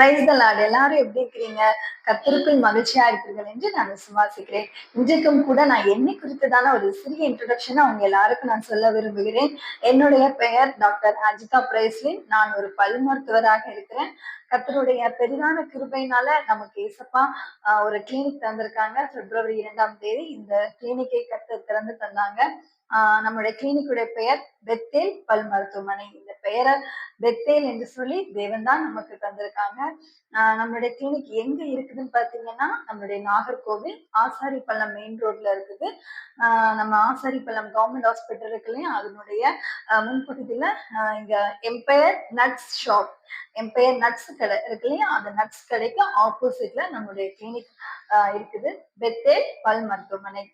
Price தலாட் எல்லாரும் எப்படி இருக்கிறீங்க? கத்திற்குள் மகிழ்ச்சியா இருக்கிறீர்கள் என்று நான் விசுவாசிக்கிறேன். இன்றைக்கும் கூட நான் என்னை குறித்ததான ஒரு சிறிய இன்ட்ரடக்ஷனை அவங்க எல்லாருக்கும் நான் சொல்ல விரும்புகிறேன். என்னுடைய பெயர் டாக்டர் அஜிதா பிரைஸ்லின் நான் ஒரு பல் மருத்துவராக இருக்கிறேன். கத்தருடைய பெரிதான கிருபையினால நமக்கு ஏசப்பா ஒரு கிளினிக் தந்திருக்காங்க பிப்ரவரி இரண்டாம் தேதி இந்த கிளினிக்கை கத்து திறந்து தந்தாங்க. ஆஹ், நம்மளுடைய கிளினிக்குடைய பெயர் பெத்தேல் பல் மருத்துவமனை இந்த பெயரை பெத்தேல் என்று சொல்லி தேவன் தான் நமக்கு தந்திருக்காங்க. நம்மளுடைய கிளினிக் எங்க இருக்குதுன்னு பாத்தீங்கன்னா நம்மளுடைய நாகர்கோவில் ஆசாரிப்பள்ளம் மெயின் ரோட்ல இருக்குது. ஆஹ் நம்ம ஆசாரிப்பள்ளம் கவர்மெண்ட் ஹாஸ்பிட்டல் இருக்கு இல்லையா? அதனுடைய முன்பகுதியில இங்க empire nuts shop empire nuts கடை இருக்கு இல்லையா? அந்த நட்ஸ் கடைக்கு ஆப்போசிட்ல நம்மளுடைய கிளினிக் இருக்குது. பெத்தேல் பல் மருத்துவமனை.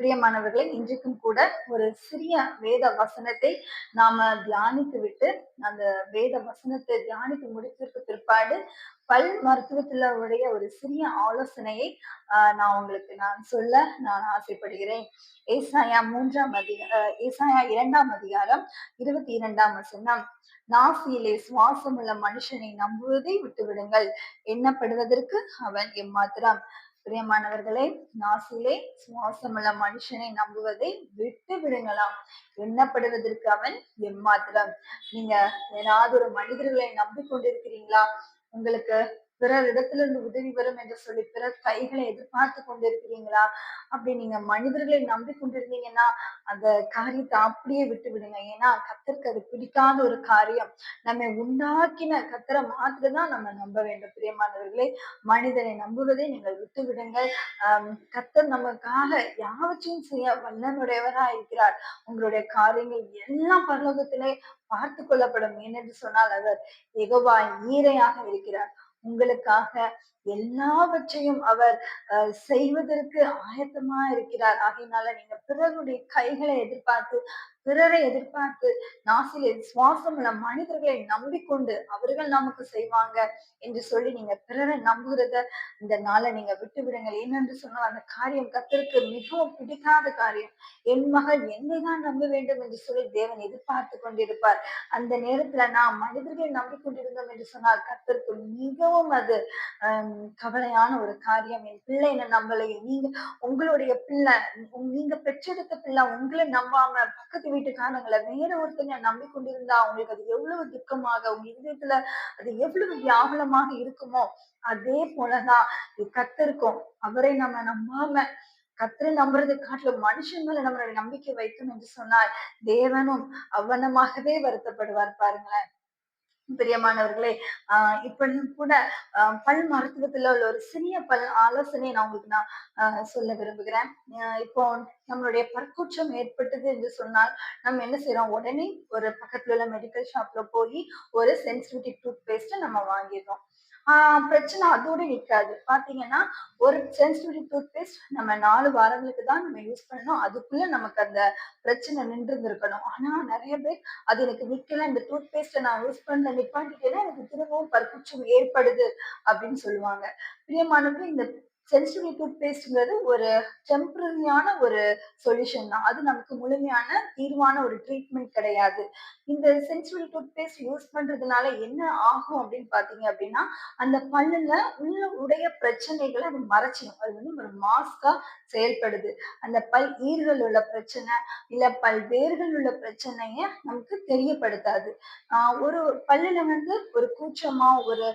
பிரியமானவர்களே இன்றைக்கும் கூட ஒரு சிறிய வேத வசனத்தை நாம தியானித்து விட்டு அந்த வேத வசனத்தை தியானித்து முடித்ததற்கு பிற்பாடு பல் மருத்துவத்துல உடைய ஒரு சிறிய ஆலோசனையை ஆஹ் நான் உங்களுக்கு நான் சொல்ல நான் ஆசைப்படுகிறேன். ஏசாயா மூன்றாம் அதிக ஏசாயா இரண்டாம் அதிகாரம் இருபத்தி இரண்டாம் வசனம். நாசியிலே சுவாசமுள்ள மனுஷனை நம்புவதை விட்டுவிடுங்கள். எண்ணப்படுவதற்கு அவன் எம்மாத்திரம்? பிரியமானவர்களே நாசிலே சுவாசமுள்ள மனுஷனை நம்புவதை விட்டு விடுங்களாம். எண்ணப்படுவதற்கு அவன் எம்மாத்திரம். நீங்க ஏதாவது ஒரு மனிதர்களை நம்பிக்கொண்டிருக்கிறீங்களா? உங்களுக்கு பிறர் இடத்துல இருந்து உதவி வரும் என்று சொல்லி பிறர் கைகளை எதிர்பார்த்து கொண்டிருக்கிறீங்களா? அப்படி நீங்க மனிதர்களை நம்பி கொண்டிருந்தீங்கன்னா அந்த காரியத்தை அப்படியே விட்டு விடுங்க. ஏன்னா கத்தருக்கு அது பிடிக்காத ஒரு காரியம். நம்மை உண்டாக்கின கத்தரை மாத்திரதான் நம்ம நம்ப வேண்டும். பிரியமானவர்களே மனிதனை நம்புவதை நீங்கள் விட்டு விடுங்கள். ஆஹ் கத்தர் நமக்காக யாவற்றையும் செய்ய வல்லனுடையவரா இருக்கிறார். உங்களுடைய காரியங்கள் எல்லாம் பரலோகத்திலே பார்த்து கொள்ளப்படும். ஏனென்று சொன்னால் அவர் எகவா ஈரையாக இருக்கிறார். உங்களுக்காக எல்லாவற்றையும் அவர் அஹ், செய்வதற்கு ஆயத்தமா இருக்கிறார் ஆகையினால நீங்க பிறருடைய கைகளை எதிர்பார்த்து பிறரை எதிர்பார்த்து நாசிலே சுவாசம் உள்ள மனிதர்களை நம்பிக்கொண்டு அவர்கள் நமக்கு செய்வாங்க என்று சொல்லி நீங்க பிறரை நம்புகிறத இந்த நாளை நீங்க விட்டு விடுங்கள் ஏனென்று சொன்னால் அந்த காரியம் கத்தருக்கு மிகவும் பிடிக்காத காரியம். என் மகள் என்னை தான் நம்ப வேண்டும் என்று சொல்லி தேவன் எதிர்பார்த்து கொண்டிருப்பார். அந்த நேரத்துல நாம் மனிதர்களை நம்பிக்கொண்டிருந்தோம் என்று சொன்னால் கத்தருக்கு மிகவும் அது கவலையான ஒரு காரியம். என் பிள்ளை என்ன நம்பலையே. நீங்க உங்களுடைய பிள்ளை நீங்க பெற்றெடுத்த பிள்ளை உங்களை நம்பாம பக்கத்து வீட்டுக்காரங்களை வேற ஒருத்தங்க நம்பிக்கொண்டிருந்தா அவங்களுக்கு அது எவ்வளவு துக்கமாக அவங்க இதயத்துல அது எவ்வளவு வியாகுலமாக இருக்குமோ அதே போலதான் கத்திருக்கோம். அவரை நம்ம நம்பாம கத்தரை நம்புறது காட்டிலும் மனுஷன் மேல நம்மளுடைய நம்பிக்கை வைக்கணும் என்று சொன்னால் தேவனும் அவனமாகவே வருத்தப்படுவார் பாருங்களேன். பிரியமானவர்களே ஆஹ் இப்ப கூட பல் மருத்துவத்துல உள்ள ஒரு சிறிய பல் ஆலோசனை நான் உங்களுக்கு நான் ஆஹ் சொல்ல விரும்புகிறேன். ஆஹ் இப்போ நம்மளுடைய பற்கூற்றம் ஏற்பட்டது என்று சொன்னால் நம்ம என்ன செய்யறோம் உடனே ஒரு பக்கத்துல உள்ள மெடிக்கல் ஷாப்ல போய் ஒரு சென்சிட்டிவ் டூத் பேஸ்ட் நம்ம வாங்கிடுறோம். ஆஹ் பிரச்சனை அதோட நிற்காது பாத்தீங்கன்னா ஒரு சென்சிட்டிவ் டூத் பேஸ்ட் நம்ம நாலு வாரங்களுக்கு தான் நம்ம யூஸ் பண்ணணும். அதுக்குள்ள நமக்கு அந்த பிரச்சனை நின்று இருக்கணும் ஆனா நிறைய பேர் அது எனக்கு நிக்கல இந்த டூத் பேஸ்ட்டை நான் யூஸ் பண்ண நிப்பாட்டிட்டேன்னா எனக்கு திரும்பவும் பற்குற்றம் ஏற்படுது அப்படின்னு சொல்லுவாங்க. பிரியமானவர்கள் இந்த சென்சிட்டிவ் டூத் பேஸ்ட்ங்கிறது ஒரு டெம்பரரியான ஒரு சொல்யூஷன் தான். அது நமக்கு முழுமையான தீர்வான ஒரு ட்ரீட்மெண்ட் கிடையாது. இந்த சென்சிட்டிவ் டூத் பேஸ்ட் யூஸ் பண்றதுனால என்ன ஆகும் அப்படின்னு பாத்தீங்க அப்படின்னா அந்த பல்லுல உள்ள உடைய பிரச்சனைகளை அது மறைச்சிடும். அது வந்து ஒரு மாஸ்கா செயல்படுது. அந்த பல் ஈர்கள் உள்ள பிரச்சனை இல்ல பல்வேர்கள் உள்ள பிரச்சனைய நமக்கு தெரியப்படுத்தாது. ஒரு பல்லுல வந்து ஒரு கூச்சமா ஒரு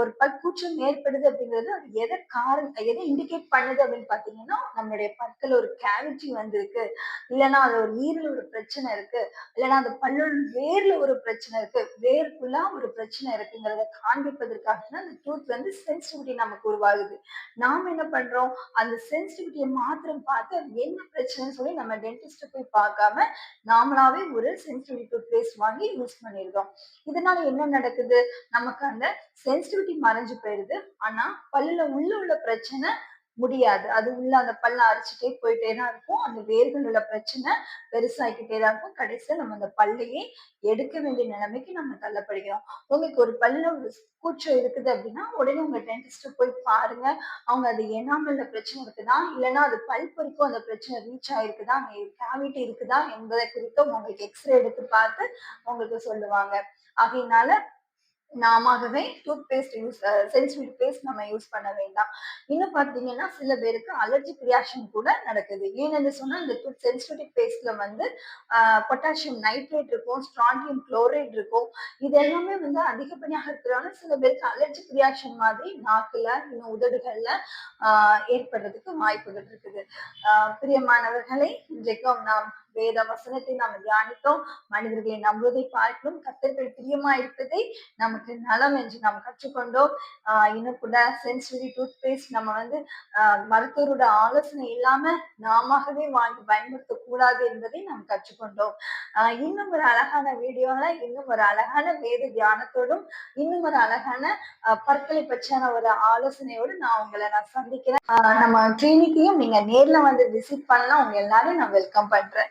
ஒரு பல் கூச்சம் ஏற்படுது அப்படிங்கிறது அது எதை காரணம் எதை இண்டிகேட் பண்ணுது அப்படின்னு பாத்தீங்கன்னா நம்மளுடைய பற்கள் ஒரு கேவிட்டி வந்திருக்கு. இல்லைன்னா அது ஒரு ஈரல் ஒரு பிரச்சனை இருக்கு. இல்லைன்னா அந்த பல்லுள் வேர்ல ஒரு பிரச்சனை இருக்கு. வேர்க்குள்ளா ஒரு பிரச்சனை இருக்குங்கிறத காண்பிப்பதற்காக தான் அந்த டூத் வந்து சென்சிட்டிவிட்டி நமக்கு உருவாகுது. நாம என்ன பண்றோம்? அந்த சென்சிட்டிவிட்டியை மாத்திரம் பார்த்து அது என்ன பிரச்சனைன்னு சொல்லி நம்ம டென்டிஸ்ட போய் பார்க்காம நாமளாவே ஒரு சென்சிட்டிவிட்டி டூத் பேஸ்ட் வாங்கி யூஸ் பண்ணிருக்கோம் இதனால என்ன நடக்குது? நமக்கு அந்த சென்சிட்டிவிட்டி மறைஞ்சு போயிருது. ஆனா பல்லுல உள்ள உள்ள பிரச்சனை முடியாது. அது உள்ள அந்த பல்ல அரைச்சிட்டே போயிட்டே தான் இருக்கும். அந்த வேர்கள் உள்ள பிரச்சனை பெருசாக்கிட்டே தான் இருக்கும். கடைசியா நம்ம அந்த பல்லையே எடுக்க வேண்டிய நிலைமைக்கு நம்ம தள்ளப்படுகிறோம். உங்களுக்கு ஒரு பல்ல ஒரு கூச்சம் இருக்குது அப்படின்னா உடனே உங்க டென்டிஸ்ட் போய் பாருங்க. அவங்க அது எனாமல்ல பிரச்சனை இருக்குதா? இல்லைன்னா அது பல் பொறுக்கும் அந்த பிரச்சனை ரீச் ஆயிருக்குதா? கேவிட்டி இருக்குதா? என்பதை குறித்து உங்களுக்கு எக்ஸ்ரே எடுத்து பார்த்து உங்களுக்கு சொல்லுவாங்க. ஆகையினால நாமாகவே toothpaste use sensitive paste நம்ம யூஸ் பண்ண வேண்டாம். இன்னும் பார்த்தீங்கன்னா சில பேருக்கு அலர்ஜிக் ரியாக்ஷன் கூட நடக்குது. ஏன்னு சொன்னால் இந்த டூத் சென்சிட்டிவ் பேஸ்ட்ல வந்து பொட்டாசியம் நைட்ரேட் இருக்கும் ஸ்ட்ராண்டியம் குளோரைட் இருக்கும். இது எல்லாமே வந்து அதிகப்படியாக இருக்கிறனால சில பேருக்கு அலர்ஜிக் ரியாக்ஷன் மாதிரி நாக்கில் இன்னும் உதடுகளில் ஏற்படுறதுக்கு வாய்ப்புகள் இருக்குது. பிரியமானவர்களை இன்றைக்கும் நாம் வேத வசனத்தை நாம் தியானித்தோம். மனிதர்களை நம்புவதை பார்க்கணும் கத்தர்கள் பிரியமா இருப்பதை நமக்கு நலம் என்று நாம் கற்றுக்கொண்டோம். ஆஹ் இன்னும் கூட சென்சுரி டூத் பேஸ்ட் நம்ம வந்து ஆஹ் மருத்துவரோட ஆலோசனை இல்லாம நாமவே வாங்கி பயன்படுத்த கூடாது என்பதை நாம் கற்றுக்கொண்டோம். ஆஹ் இன்னும் ஒரு அழகான வீடியோல இன்னும் ஒரு அழகான வேத தியானத்தோடும் இன்னும் ஒரு அழகான பற்களை பற்றியான ஒரு ஆலோசனையோடு நான் உங்களை நான் சந்திக்கிறேன். ஆஹ் நம்ம கிளினிக்கையும் நீங்க நேர்ல வந்து விசிட் பண்ணலாம். உங்க எல்லாரும் நான் வெல்கம் பண்றேன்.